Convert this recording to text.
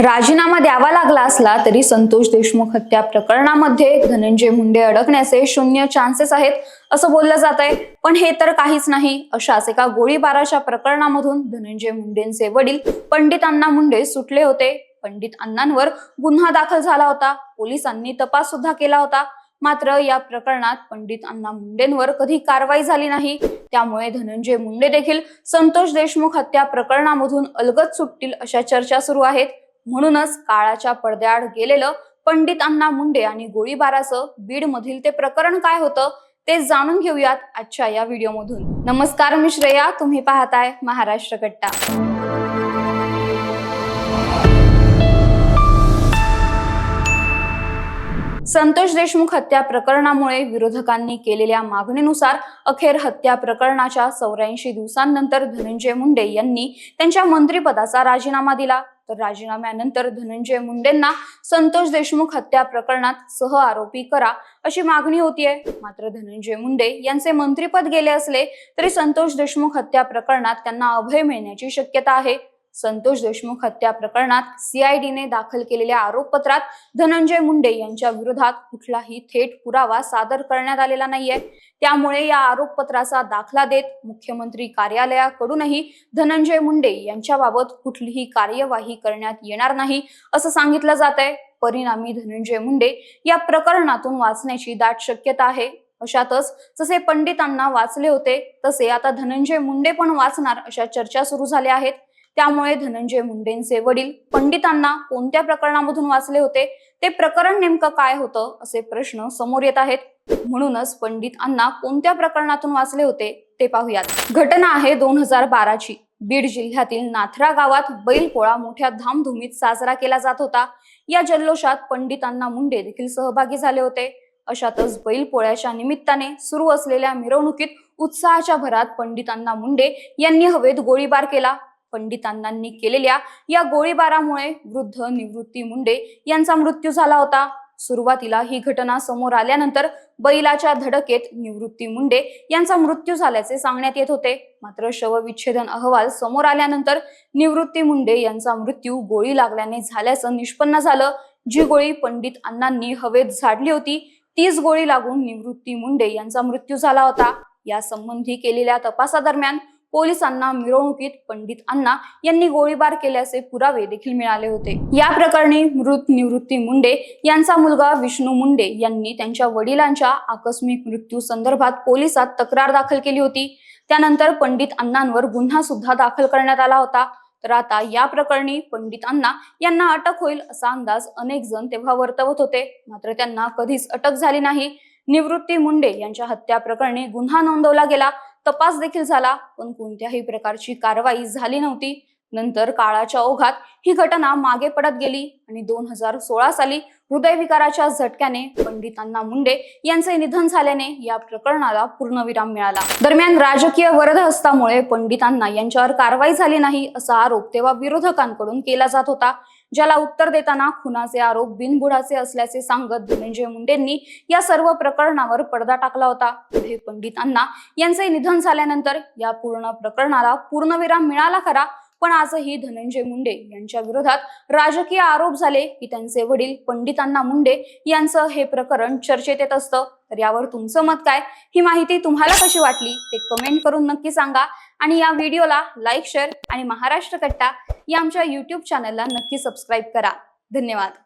राजीनामा द्यावा लागला असला तरी संतोष देशमुख हत्या प्रकरणामध्ये धनंजय मुंडे अडकण्याचे शून्य चान्सेस आहेत असं बोललं जात आहे पण हे तर काहीच नाही. अशाच एका गोळीबाराच्या प्रकरणामधून धनंजय मुंडेंचे वडील पंडित अण्णा मुंडे सुटले होते. पंडित अण्णांवर गुन्हा दाखल झाला होता. पोलिसांनी तपास सुद्धा केला होता. मात्र या प्रकरणात पंडित अण्णा मुंडेंवर कधी कारवाई झाली नाही. त्यामुळे धनंजय मुंडे देखील संतोष देशमुख हत्या प्रकरणामधून अलगद सुटतील अशा चर्चा सुरू आहेत. म्हणूनच काळाच्या पडद्याआड गेलेलं पंडित अण्णा मुंडे आणि गोळीबाराचं बीड मधील ते प्रकरण काय होतं ते जाणून घेऊयात आजच्या या व्हिडिओमधून. नमस्कार मी श्रेया. तुम्ही पाहताय महाराष्ट्र कट्टा. संतोष देशमुख हत्या प्रकरणामुळे विरोधकांनी केलेल्या मागणीनुसार अखेर हत्या प्रकरणाच्या चौऱ्याऐंशी दिवसांनंतर धनंजय मुंडे यांनी त्यांच्या मंत्रिपदाचा राजीनामा दिला. तर राजीनाम्यानंतर धनंजय मुंडेंना संतोष देशमुख हत्या प्रकरणात सह आरोपी करा अशी मागणी होतीये. मात्र धनंजय मुंडे यांचे मंत्रिपद गेले असले तरी संतोष देशमुख हत्या प्रकरणात त्यांना अभय मिळण्याची शक्यता आहे. संतोष देशमुख हत्या प्रकरणात सीआयडीने दाखल केलेल्या आरोपपत्रात धनंजय मुंडे यांच्या विरोधात कुठलाही थेट पुरावा सादर करण्यात आलेला नाहीये. त्यामुळे या आरोपपत्राचा दाखला देत मुख्यमंत्री कार्यालयाकडूनही धनंजय मुंडे यांच्याबाबत कुठलीही कार्यवाही करण्यात येणार नाही असं सांगितलं जात आहे परिणामी धनंजय मुंडे या प्रकरणातून वाचण्याची दाट शक्यता आहे. अशातच जसे पंडितांना वाचले होते तसे आता धनंजय मुंडे पण वाचणार अशा चर्चा सुरू झाल्या आहेत. त्यामुळे धनंजय मुंडेंचे वडील पंडितांना कोणत्या प्रकरणामधून वाचले होते? ते प्रकरण नेमकं काय होतं? असे प्रश्न समोर येत आहेत. म्हणूनच पंडित अण्णा कोणत्या प्रकरणातून वाचले होते ते पाहूयात. घटना आहे दोन हजार बाराची. बीड जिल्ह्यातील नाथरा गावात बैलपोळा मोठ्या धामधुमीत साजरा केला जात होता. या जल्लोषात पंडितांना मुंडे देखील सहभागी झाले होते. अशातच बैलपोळ्याच्या निमित्ताने सुरू असलेल्या मिरवणुकीत उत्साहाच्या भरात पंडितांना मुंडे यांनी हवेत गोळीबार केला. पंडितांनी केलेल्या या गोळीबारामुळे वृद्ध निवृत्ती मुंडे यांचा मृत्यू झाला होता. सुरुवातीला ही घटना समोर आल्यानंतर बैलाच्या धडकेत निवृत्ती मुंडे यांचा मृत्यू झाल्याचे सांगण्यात येत होते. मात्र शवविच्छेदन अहवाल समोर आल्यानंतर निवृत्ती मुंडे यांचा मृत्यू गोळी लागल्याने झाल्याचं निष्पन्न झालं. जी गोळी पंडित अण्णांनी हवेत झाडली होती तीच गोळी लागून निवृत्ती मुंडे यांचा मृत्यू झाला होता. या संबंधी केलेल्या तपासादरम्यान पोलिसांना मिरवणुकीत पंडित अण्णा यांनी गोळीबार केल्याचे पुरावे देखील मिळाले होते. या प्रकरणी मृत निवृत्ती मुंडे यांचा मुलगा विष्णू मुंडे यांनी त्यांच्या वडिलांच्या आकस्मिक मृत्यू संदर्भात पोलिसात तक्रार दाखल केली होती. त्यानंतर पंडित अण्णांवर गुन्हा सुद्धा दाखल करण्यात आला होता. तर आता या प्रकरणी पंडित अण्णा यांना अटक होईल असा अंदाज अनेक जण तेव्हा वर्तवत होते. मात्र त्यांना कधीच अटक झाली नाही. निवृत्ती मुंडे यांच्या हत्या प्रकरणी गुन्हा नोंदवला गेला. तपास देखील झाला पण कोणत्याही प्रकारची कारवाई झाली नव्हती. नंतर काळाच्या ओघात ही घटना मागे पडत गेली आणि दोन हजार सोळा साली हृदयविकाराच्या झटक्याने पंडितांना मुंडे यांचे निधन झाल्याने या प्रकरणाला पूर्णविराम मिळाला. दरम्यान राजकीय वरदहस्तामुळे पंडितांना यांच्यावर कारवाई झाली नाही असा आरोप तेव्हा विरोधकांकडून केला जात होता. ज्याला उत्तर देताना खुनाचे आरोप बिनबुडाचे असल्याचे सांगत धनंजय मुंडेंनी या सर्व प्रकरणावर पडदा टाकला होता. पुढे पंडितांना यांचे निधन झाल्यानंतर या पूर्ण प्रकरणाला पूर्णविराम मिळाला खरा पण आजही धनंजय मुंडे यांच्या विरोधात राजकीय आरोप झाले की त्यांचे वडील पंडितांना मुंडे यांचं हे प्रकरण चर्चेत येत असतं. तर यावर तुमचं मत काय? ही माहिती तुम्हाला कशी वाटली? ते कमेंट करून नक्की सांगा. आणि या व्हिडिओला लाईक शेअर आणि महाराष्ट्र कट्टा या आमच्या युट्यूब चॅनलला नक्की सबस्क्राईब करा. धन्यवाद.